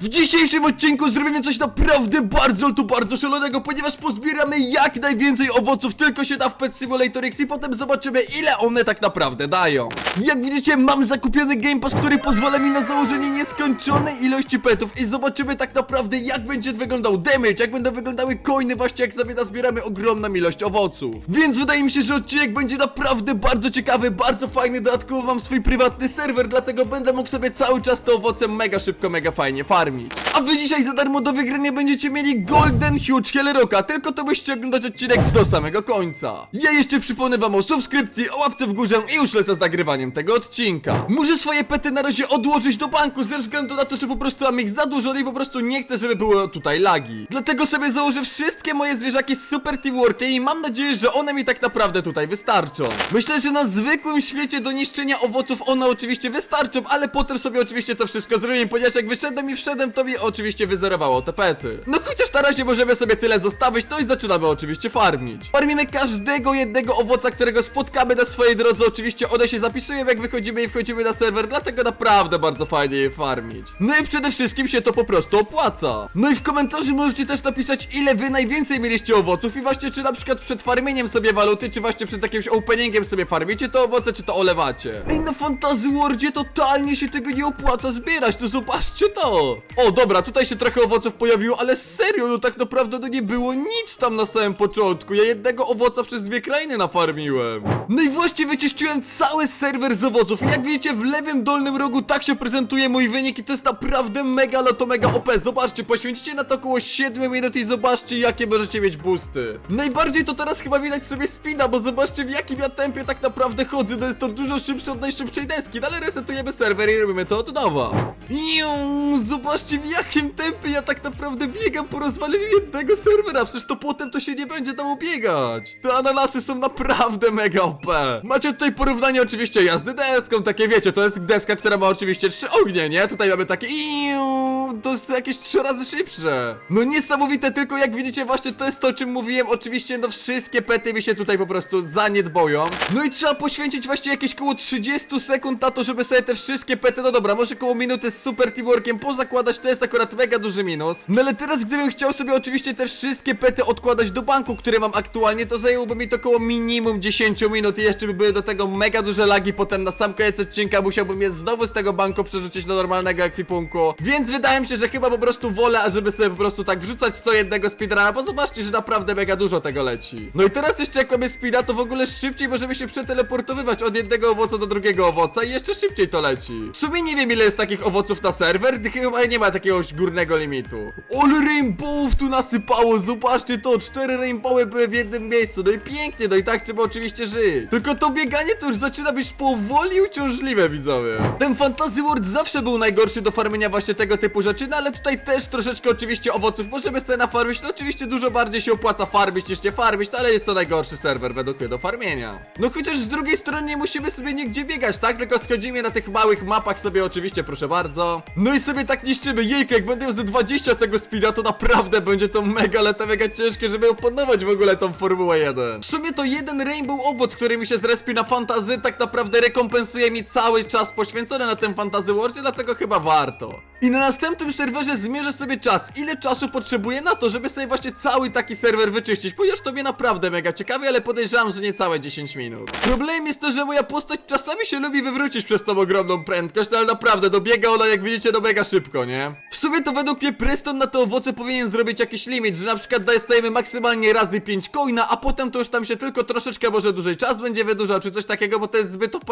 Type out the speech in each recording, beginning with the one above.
W dzisiejszym odcinku zrobimy coś naprawdę bardzo, to bardzo szalonego, ponieważ pozbieramy jak najwięcej owoców, tylko się da w Pet Simulator X i potem zobaczymy ile one tak naprawdę dają. Jak widzicie mam zakupiony Game Pass, który pozwala mi na założenie nieskończonej ilości petów i zobaczymy tak naprawdę jak będzie wyglądał damage, jak będą wyglądały coiny właśnie jak sobie nazbieramy ogromną ilość owoców. Więc wydaje mi się, że odcinek będzie naprawdę bardzo ciekawy, bardzo fajny, dodatkowo mam swój prywatny serwer, dlatego będę mógł sobie cały czas te owoce mega szybko, mega fajnie farmić. army A wy dzisiaj za darmo do wygrania będziecie mieli Golden Huge Hellerocka, tylko to byście oglądać odcinek do samego końca. Ja jeszcze przypomnę wam o subskrypcji, o łapce w górze i już lecę z nagrywaniem tego odcinka. Muszę swoje pety na razie odłożyć do banku ze względu na to, że po prostu mam ich za dużo i po prostu nie chcę, żeby było tutaj lagi. Dlatego sobie założę wszystkie moje zwierzaki z Super Teamworkiem i mam nadzieję, że one mi tak naprawdę tutaj wystarczą. Myślę, że na zwykłym świecie do niszczenia owoców one oczywiście wystarczą, ale potem sobie oczywiście to wszystko zrobimy, ponieważ jak wyszedłem i wszedłem, to mi oczywiście wyzerowało te pety. No chociaż na razie możemy sobie tyle zostawić, no i zaczynamy oczywiście farmić. Farmimy każdego jednego owoca, którego spotkamy na swojej drodze, oczywiście one się zapisują jak wychodzimy i wchodzimy na serwer, dlatego naprawdę bardzo fajnie je farmić. No i przede wszystkim się to po prostu opłaca. No i w komentarzu możecie też napisać, ile wy najwięcej mieliście owoców i właśnie czy na przykład przed farmieniem sobie waluty, czy właśnie przed jakimś openingiem sobie farmicie te owoce, czy to olewacie. Ej, na Fantasy Worldzie totalnie się tego nie opłaca zbierać, to zobaczcie to. O, dobra, tutaj się trochę owoców pojawiło, ale serio, no tak naprawdę to nie było nic tam na samym początku. Ja jednego owoca przez dwie krainy nafarmiłem. No i właśnie wyczyściłem cały serwer z owoców i jak widzicie w lewym dolnym rogu tak się prezentuje mój wynik i to jest naprawdę mega, no to mega OP. Zobaczcie, poświęcicie na to około 7 minut i zobaczcie jakie możecie mieć boosty. Najbardziej to teraz chyba widać sobie spina, bo zobaczcie w jakim ja tempie tak naprawdę chodzę, no jest to dużo szybsze od najszybszej deski, no ale resetujemy serwer i robimy to od nowa. Iu, zobaczcie w jakim tempie ja tak naprawdę biegam po rozwaleniu jednego serwera, przecież to potem to się nie będzie dało biegać. Te ananasy są naprawdę mega OP. Macie tutaj porównanie oczywiście jazdy deską, takie wiecie, to jest deska, która ma oczywiście trzy ognie, nie? Tutaj mamy takie iu, to jest jakieś trzy razy szybsze. No niesamowite, tylko jak widzicie właśnie to jest to, o czym mówiłem, oczywiście no wszystkie pety mi się tutaj po prostu zaniedboją. No i trzeba poświęcić właśnie jakieś koło 30 sekund na to, żeby sobie te wszystkie pety, no dobra, może koło minuty z super teamworkiem pozakładać, jest akurat mega duży minus. No ale teraz gdybym chciał sobie oczywiście te wszystkie pety odkładać do banku, które mam aktualnie, to zajęłoby mi to około minimum 10 minut i jeszcze by były do tego mega duże lagi, potem na sam koniec odcinka musiałbym je znowu z tego banku przerzucić do normalnego ekwipunku. Więc wydaje mi się, że chyba po prostu wolę, ażeby sobie po prostu tak wrzucać co jednego speedruna, bo zobaczcie, że naprawdę mega dużo tego leci. No i teraz jeszcze jak mamy speeda, to w ogóle szybciej możemy się przeteleportowywać od jednego owoca do drugiego owoca i jeszcze szybciej to leci. W sumie nie wiem ile jest takich owoców na serwer, chyba nie ma górnego limitu. Ole rainbowów tu nasypało, zobaczcie to, cztery rainbowy były w jednym miejscu, no i pięknie, no i tak trzeba oczywiście żyć. Tylko to bieganie to już zaczyna być powoli uciążliwe, widzowie. Ten Fantasy World zawsze był najgorszy do farmienia właśnie tego typu rzeczy, no ale tutaj też troszeczkę oczywiście owoców możemy sobie nafarmić, no oczywiście dużo bardziej się opłaca farmić niż nie farmić, no ale jest to najgorszy serwer według mnie do farmienia. No chociaż z drugiej strony nie musimy sobie nigdzie biegać, tak? Tylko schodzimy na tych małych mapach sobie oczywiście, proszę bardzo. No i sobie tak niszczymy, jak będę miał ze 20 tego speeda, to naprawdę będzie to mega, ale to mega ciężkie, żeby opanować w ogóle tą Formułę 1. W sumie to jeden Rainbow Owoc, który mi się zrespił na fantazy, tak naprawdę rekompensuje mi cały czas poświęcony na tym Fantasy Worldzie, dlatego chyba warto. I na następnym serwerze zmierzę sobie czas, ile czasu potrzebuję na to, żeby sobie właśnie cały taki serwer wyczyścić, ponieważ to mnie naprawdę mega ciekawi, ale podejrzewam, że nie całe 10 minut. Problem jest to, że moja postać czasami się lubi wywrócić przez tą ogromną prędkość, no ale naprawdę dobiega ona, jak widzicie, do mega szybko, nie? W sumie to według mnie Preston na te owoce powinien zrobić jakiś limit, że na przykład dostajemy maksymalnie razy 5 coina, a potem to już tam się tylko troszeczkę może dłużej czas będzie wydłużał, czy coś takiego, bo to jest zbyt OP.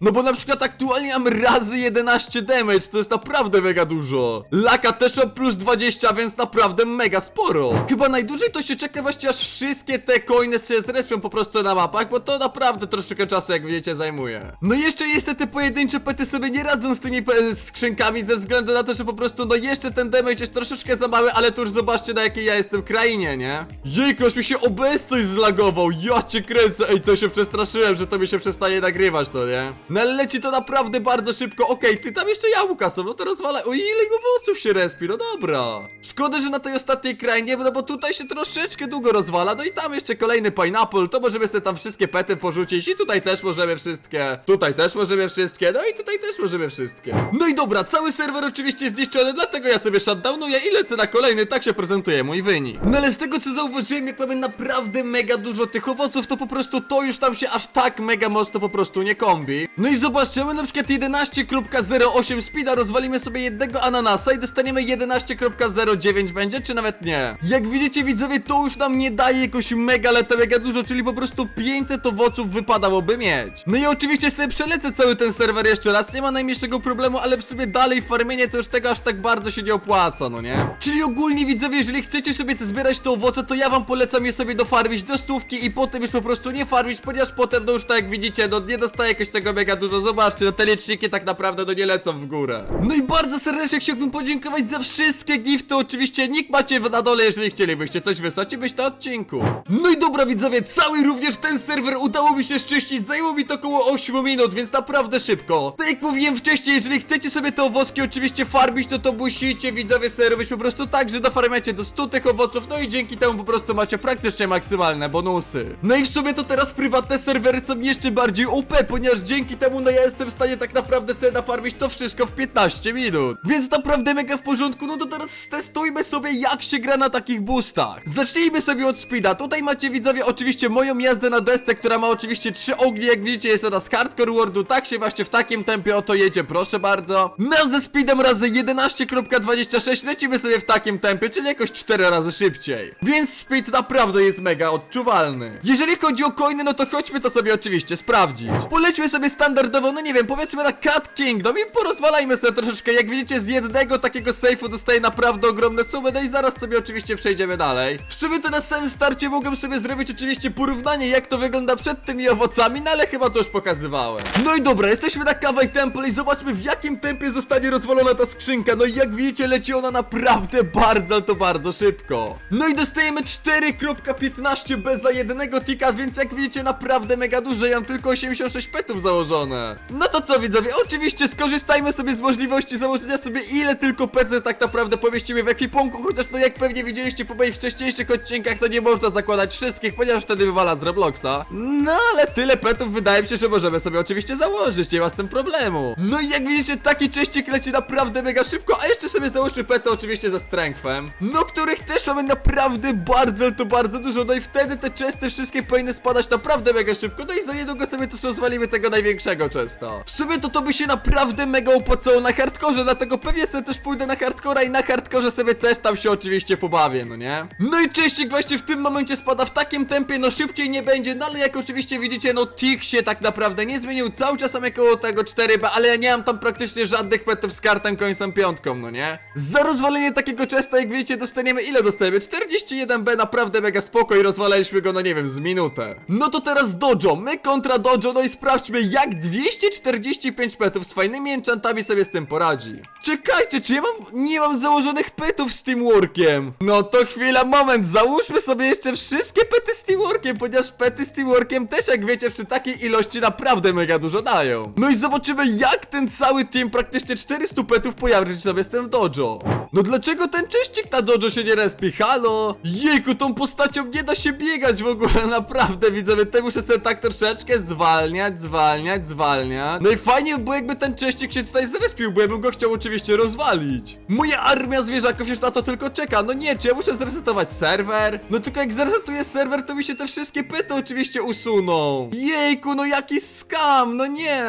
No bo na przykład aktualnie mam razy 11 damage, to jest naprawdę mega dużo. Laka też ma plus 20, więc naprawdę mega sporo. Chyba najdłużej to się czeka właśnie aż wszystkie te coiny się zrespią po prostu na mapach, bo to naprawdę troszeczkę czasu, jak widzicie, zajmuje. No i jeszcze niestety pojedyncze pety sobie nie radzą z tymi skrzynkami ze względu na to, że po prostu no jeszcze ten damage jest troszeczkę za mały, ale to już zobaczcie na jakiej ja jestem krainie, nie? Jejku, mi się OBS coś zlagował, ja cię kręcę, ej, to się przestraszyłem, że to mi się przestaje nagrywać, no nie? No ale leci to naprawdę bardzo szybko, okej, ty tam jeszcze jabłka są, no to rozwalaj, ile owoców się respi, no dobra. Szkoda, że na tej ostatniej krainie, no bo tutaj się troszeczkę długo rozwala, no i tam jeszcze kolejny pineapple, to możemy sobie tam wszystkie pety porzucić i tutaj też możemy wszystkie, tutaj też możemy wszystkie, no i tutaj też możemy wszystkie. No i dobra, cały serwer oczywiście jest zniszczony, dlatego ja sobie shutdownuję i lecę na kolejny, tak się prezentuje mój wynik. No ale z tego co zauważyłem, jak mamy naprawdę mega dużo tych owoców, to po prostu to już tam się aż tak mega mocno po prostu nie kombi. No i zobaczymy na przykład 11.08 speeda, rozwalimy sobie jednego ananasa i dostaniemy 11.09 będzie, czy nawet nie? Jak widzicie widzowie, to już nam nie daje jakoś mega leta mega dużo, czyli po prostu 500 owoców wypadałoby mieć. No i oczywiście sobie przelecę cały ten serwer jeszcze raz, nie ma najmniejszego problemu, ale w sumie dalej farmienie to już tego aż tak bardzo się nie opłaca, no nie? Czyli ogólnie widzowie, jeżeli chcecie sobie zbierać te owoce, to ja wam polecam je sobie dofarmić do stówki i potem już po prostu nie farmić, ponieważ potem no już tak jak widzicie, no nie dostaję jakoś tego mega dużo, zobaczcie, no te liczniki tak naprawdę no nie lecą w górę. No i bardzo serdecznie chciałbym podziękować za wszystkie gifty, oczywiście nick macie na dole, jeżeli chcielibyście coś wysłać i być na odcinku. No i dobra widzowie, cały również ten serwer udało mi się szczyścić, zajęło mi to około 8 minut, więc naprawdę szybko. Tak jak mówiłem wcześniej, jeżeli chcecie sobie te owocki oczywiście farmić, no to musicie widzowie sobie robić po prostu tak, że dofarmiacie do 100 tych owoców, no i dzięki temu po prostu macie praktycznie maksymalne bonusy. No i w sumie to teraz prywatne serwery są jeszcze bardziej OP, ponieważ dzięki temu no ja jestem w stanie tak naprawdę sobie nafarmić to wszystko w 15 minut. Więc naprawdę mega w porządku, no to teraz stestujmy sobie jak się gra na takich boostach. Zacznijmy sobie od speeda, tutaj macie widzowie oczywiście moją jazdę na desce, która ma oczywiście trzy ognie, jak widzicie jest ona z hardcore wordu, tak się właśnie w takim tempie oto jedzie, proszę bardzo. No ze speedem razy 11.26 lecimy sobie w takim tempie, czyli jakoś 4 razy szybciej. Więc speed naprawdę jest mega odczuwalny. Jeżeli chodzi o coiny, no to chodźmy to sobie oczywiście sprawdzić. Polećmy sobie standardowo, no nie wiem, powiedzmy na Cat Kingdom i porozwalajmy sobie troszeczkę. Jak widzicie z jednego takiego safe'u dostaję naprawdę ogromne sumy, no i zaraz sobie oczywiście przejdziemy dalej. W sumie to na samym starcie mogłem sobie zrobić oczywiście porównanie jak to wygląda przed tymi owocami, no ale chyba to już pokazywałem. No i dobra, jesteśmy na Kawaj Temple i zobaczmy w jakim tempie zostanie rozwalona ta skrzynka. No i jak widzicie leci ona naprawdę bardzo, to bardzo szybko. No i dostajemy 4.15 bez za jednego tika, więc jak widzicie naprawdę mega dużo, ja mam tylko 86 petów założone. No to co widzowie, oczywiście skorzystajmy sobie z możliwości założenia sobie ile tylko petów tak naprawdę pomieścimy w ekwipunku, chociaż no jak pewnie widzieliście po moich wcześniejszych odcinkach, to nie można zakładać wszystkich, ponieważ wtedy wywala z Robloxa. No ale tyle petów wydaje mi się, że możemy sobie oczywiście założyć, nie ma z tym problemu. No i jak widzicie, taki cześcik leci naprawdę mega szybko, a jeszcze sobie załóżmy petę oczywiście ze strengthem, no których też mamy naprawdę bardzo, to bardzo dużo, no i wtedy te chesty wszystkie powinny spadać naprawdę mega szybko, no i za niedługo sobie też rozwalimy tego największego chesta. W sumie to to by się naprawdę mega opłacało na hardkorze, dlatego pewnie sobie też pójdę na hardcora i na hardkorze sobie też tam się oczywiście pobawię, no nie? No i cześcik właśnie w tym momencie spada w takim tempie, no szybciej nie będzie, no ale jak oczywiście widzicie, no tick się tak naprawdę nie zmienił, cały czas mam koło tego 4B, ale ja nie mam tam praktycznie żadnych petów z kartą końcem piątką, no nie? Za rozwalenie takiego chesta, jak widzicie, dostaniemy, ile dostajemy? 41B, naprawdę mega spoko i rozwalaliśmy go, no nie wiem, z minutę. No to teraz Dojo, my kontra Dojo, no i sprawdźmy, jak 245 petów z fajnymi enchantami sobie z tym poradzi. Czekajcie, czy ja mam, nie mam założonych petów z Teamworkiem? No to chwila, moment, załóżmy sobie jeszcze wszystkie pety z Teamworkiem, ponieważ pety z Teamworkiem też, jak wiecie, przy takiej ilości naprawdę mega dużo dają. No i zobaczymy, jak ten cały team, praktycznie 400 petów pojawi się sobie z tym Dojo. No dlaczego ten czyścik na Dojo się nie respi? Halo? Jejku, tą postacią nie da się biegać w ogóle, naprawdę, widzowie, te muszę sobie tak troszeczkę zwalniać, zwalniać, zwalniać. No i fajnie było, jakby ten czyścik się tutaj zrespił, bo ja bym go chciał oczywiście rozwalić. Moja armia zwierzaków już na to tylko czeka. No nie, czy ja muszę zresetować serwer? No tylko jak zresetuję serwer, to mi się te wszystkie pyty oczywiście usuną. Jejku, no jaki skam, no nie.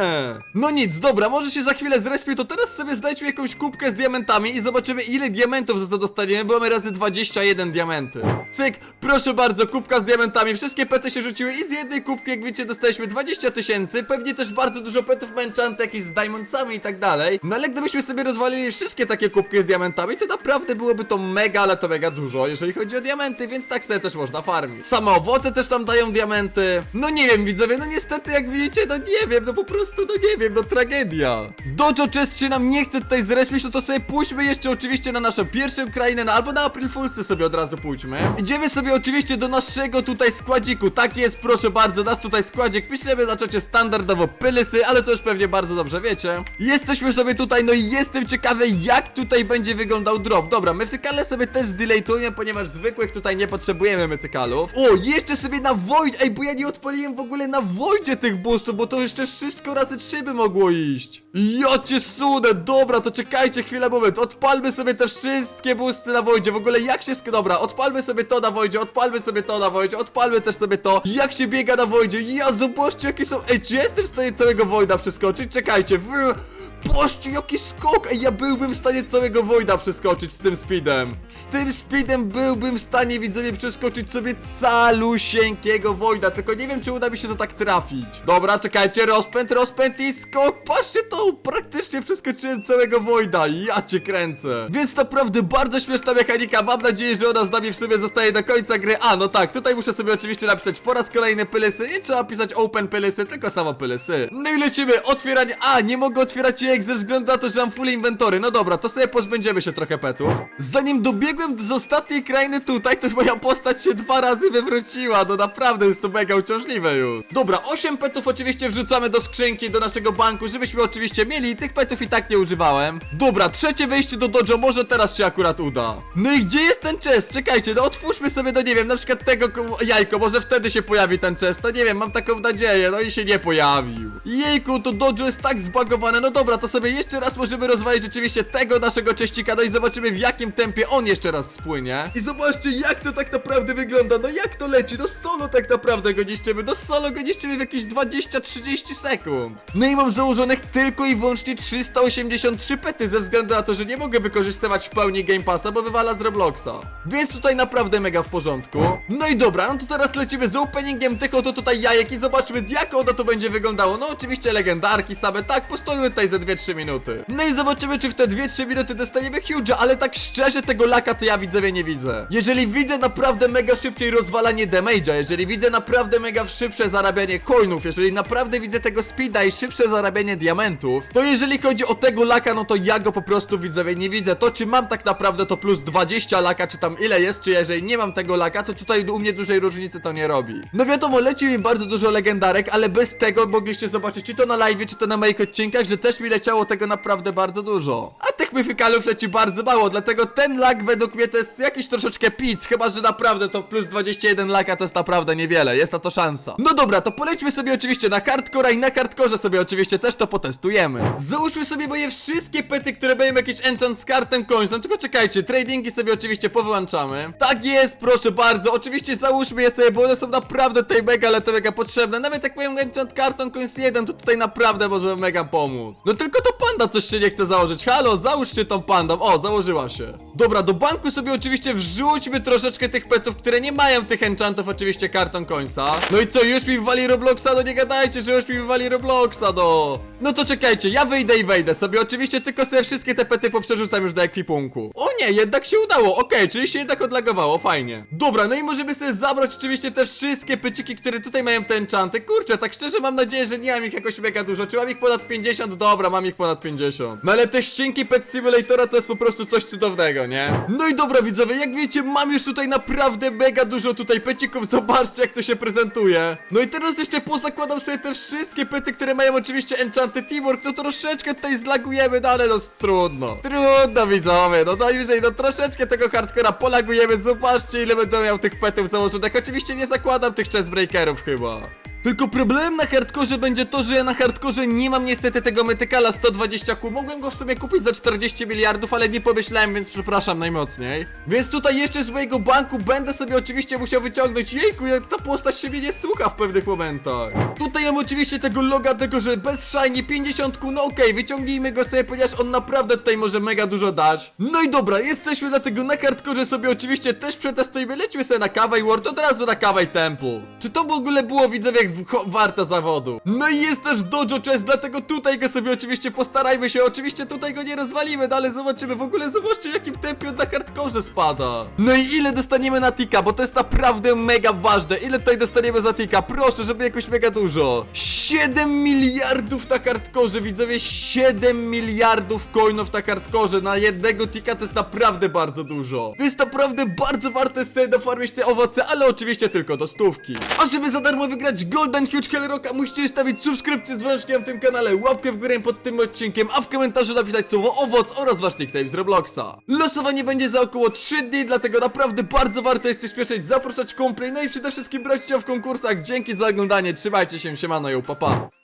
No nic, dobra, może się za chwilę zrespił, to teraz sobie znajdźmy jakąś kubkę z diamentami i zobaczymy ile diamentów za to dostaniemy, bo mamy razy 21 diamenty. Cyk, proszę bardzo, kubka z diamentami, wszystkie pety się rzuciły i z jednej kubki, jak wiecie, dostaliśmy 20 tysięcy, pewnie też bardzo dużo petów męczanty, jakieś z diamondsami i tak dalej. No ale gdybyśmy sobie rozwalili wszystkie takie kubki z diamentami, to naprawdę byłoby to mega, ale to mega dużo, jeżeli chodzi o diamenty, więc tak sobie też można farmić. Same owoce też tam dają diamenty. No nie wiem, widzowie, no niestety, jak widzicie, no nie wiem, no po prostu, no nie wiem, no tragedia. Dojo Chest się nam nie chce tutaj zrespić, no to sobie pójdźmy jeszcze oczywiście na naszą pierwszą krainę, no albo na April Foolsy sobie od razu pójdźmy. Idziemy sobie oczywiście do naszego tutaj składziku, tak jest, proszę bardzo, nasz tutaj składzik, piszemy na standardowo pylysy, ale to już pewnie bardzo dobrze wiecie. Jesteśmy sobie tutaj, no i jestem ciekawy, jak tutaj będzie wyglądał drop. Dobra, mytykale sobie też zdelaytujemy, ponieważ zwykłych tutaj nie potrzebujemy mytykalów. O, jeszcze sobie na Void, ej, bo ja nie odpaliłem w ogóle na Voidzie tych boostów, bo to jeszcze wszystko razy trzy by mogło iść. Ja cię sunę, dobra, to czekajcie chwilę, moment, odpalmy sobie te wszystkie boosty na Wojdzie, w ogóle jak się. Dobra, odpalmy sobie to na Wojdzie, odpalmy sobie to na Wojdzie, odpalmy też sobie to, jak się biega na Wojdzie, ja zobaczcie jakie są... Ej, czy jestem w stanie całego Wojda przeskoczyć? Czekajcie, w... Bożcie, jaki skok! Ej, ja byłbym w stanie całego Wojda przeskoczyć z tym speedem. Tym speedem byłbym w stanie, widzowie, przeskoczyć sobie calusieńkiego Wojda, tylko nie wiem, czy uda mi się to tak trafić. Dobra, czekajcie, rozpęd, rozpęd i skok. Patrzcie to, praktycznie przeskoczyłem całego Wojda. Ja cię kręcę. Więc naprawdę bardzo śmieszna mechanika. Mam nadzieję, że ona z nami w sumie zostaje do końca gry. A, no tak, tutaj muszę sobie oczywiście napisać po raz kolejny pylysy. Nie trzeba pisać open pylysy, tylko samo pylysy. No i lecimy, otwieranie. A, nie mogę otwierać jej ze względu na to, że mam full inwentory. No dobra, to sobie pozbędziemy się trochę petów. Zanim dobiegłem z ostatniej krainy tutaj, to moja postać się dwa razy wywróciła. No naprawdę jest to mega uciążliwe już. Dobra, 8 petów oczywiście wrzucamy do skrzynki, do naszego banku, żebyśmy oczywiście mieli. Tych petów i tak nie używałem. Dobra, trzecie wejście do dojo, może teraz się akurat uda. No i gdzie jest ten chest? Czekajcie, no otwórzmy sobie, no nie wiem, na przykład tego ko- jajko, może wtedy się pojawi ten chest. No nie wiem, mam taką nadzieję, no i się nie pojawił. Jejku, to dojo jest tak zbagowane. No dobra, to sobie jeszcze raz możemy rozwalić rzeczywiście tego naszego cześcika, no i zobaczymy w jakim tempie on jeszcze raz spłynie. I zobaczcie, jak to tak naprawdę wygląda, no jak to leci, no solo tak naprawdę go niszczymy, no solo go w jakieś 20-30 sekund. No i mam założonych tylko i wyłącznie 383 pety, ze względu na to, że nie mogę wykorzystywać w pełni Game Passa, bo wywala z Robloxa. Więc tutaj naprawdę mega w porządku. No i dobra, no to teraz lecimy z openingiem tych oto tutaj jajek i zobaczmy jak ono to będzie wyglądało. No oczywiście legendarki same, tak, postojmy tutaj ze 2-3 minuty. No i zobaczymy, czy w te 2-3 minuty dostaniemy huge'a, ale tak szczerze tego laka to ja widzowie nie widzę. Jeżeli widzę naprawdę mega szybciej rozwalanie damage'a, jeżeli widzę naprawdę mega szybsze zarabianie coinów, jeżeli naprawdę widzę tego speeda i szybsze zarabianie diamentów, to jeżeli chodzi o tego laka, no to ja go po prostu widzowie nie widzę. To czy mam tak naprawdę to plus 20 laka, czy tam ile jest, czy jeżeli nie mam tego laka, to tutaj u mnie dużej różnicy to nie robi. No wiadomo, leci mi bardzo dużo legendarek, ale bez tego mogliście zobaczyć, czy to na live, czy to na moich odcinkach, że też mi leciało tego naprawdę bardzo dużo. A tych myfikalów leci bardzo mało, dlatego ten lak według mnie to jest jakiś troszeczkę pic, chyba że naprawdę to plus 21 laka to jest naprawdę niewiele, jest na to szansa. No dobra, to polećmy sobie oczywiście na hardcore i na hardkorze sobie oczywiście też to potestujemy. Załóżmy sobie moje wszystkie pety, które mają jakiś enchant z kartem końcem, tylko czekajcie, tradingi sobie oczywiście powyłączamy. Tak jest, proszę bardzo, oczywiście załóżmy je sobie, bo one są naprawdę tutaj mega, ale to mega potrzebne. Nawet jak mają enchant karton coins 1, to tutaj naprawdę może mega pomóc. No tylko to panda coś się nie chce założyć. Halo, załóżcie tą pandą. O, założyła się. Dobra, do banku sobie oczywiście wrzućmy troszeczkę tych petów, które nie mają tych enchantów, oczywiście karton coinsa. No i co, już mi wywali Robloxa? No nie gadajcie, że już mi wywali Robloxa, no. No to czekajcie, ja wyjdę i wejdę sobie. Oczywiście tylko sobie wszystkie te pety poprzerzucam już do ekwipunku. O nie, jednak się udało. Okej, czyli się jednak odlagowało, fajnie. Dobra, no i możemy sobie zabrać oczywiście te wszystkie pyciki, które tutaj mają te enchanty. Kurczę, tak szczerze mam nadzieję, że nie mam ich jakoś mega dużo. Czy mam ich ponad 50? Dobra, mam ich ponad 50. No ale te ścinki Pet Simulatora to jest po prostu coś cudownego, nie? No i dobra widzowie, jak wiecie, mam już tutaj naprawdę mega dużo tutaj pecików. Zobaczcie jak to się prezentuje. No i teraz jeszcze pozakładam sobie te wszystkie pety, które mają oczywiście enchanty Teamwork. No troszeczkę tutaj zlagujemy, no ale no trudno. Trudno widzowie, no najwyżej, no troszeczkę tego hardcora polagujemy. Zobaczcie ile będę miał tych petów założonych. Oczywiście nie zakładam tych chestbreakerów chyba. Tylko problem na hardkorze będzie to, że ja na hardkorze nie mam niestety tego metykala 120 ku. Mogłem go w sumie kupić za 40 miliardów, ale nie pomyślałem, więc przepraszam najmocniej. Więc tutaj jeszcze z mojego banku będę sobie oczywiście musiał wyciągnąć. Jejku, jak ta postać się mnie nie słucha w pewnych momentach. Tutaj mam oczywiście tego loga, tego, że bez shiny 50 ku. No okej, wyciągnijmy go sobie, ponieważ on naprawdę tutaj może mega dużo dać. No i dobra, jesteśmy dlatego na hardkorze sobie oczywiście też przetestujemy. Lećmy sobie na Kawaj World, od razu na Kawaj Temple. Czy to w ogóle było, widzowie, warta zawodu? No i jest też Dojo Chest, dlatego tutaj go sobie oczywiście postarajmy się. Oczywiście tutaj go nie rozwalimy, no ale zobaczymy. W ogóle zobaczcie, jakim tempie na hardkorze spada. No i ile dostaniemy na tika, bo to jest naprawdę mega ważne. Ile tutaj dostaniemy za tika? Proszę, żeby jakoś mega dużo. 7 miliardów na hardkorze, widzowie, 7 miliardów coinów na hardkorze. Na jednego tika to jest naprawdę bardzo dużo. Więc naprawdę bardzo warto jest sobie dofarmić te owoce, ale oczywiście tylko do stówki. A żeby za darmo wygrać Golden Huge Hell Rocka, musicie stawić subskrypcję z dzwoneczkiem w tym kanale, łapkę w górę pod tym odcinkiem, a w komentarzu napisać słowo owoc oraz wasz nickname z Robloxa. Losowanie będzie za około 3 dni, dlatego naprawdę bardzo warto jest się śpieszyć, zapraszać kumpli, no i przede wszystkim brać udział w konkursach. Dzięki za oglądanie, trzymajcie się, siemano, ją, papa. Pa.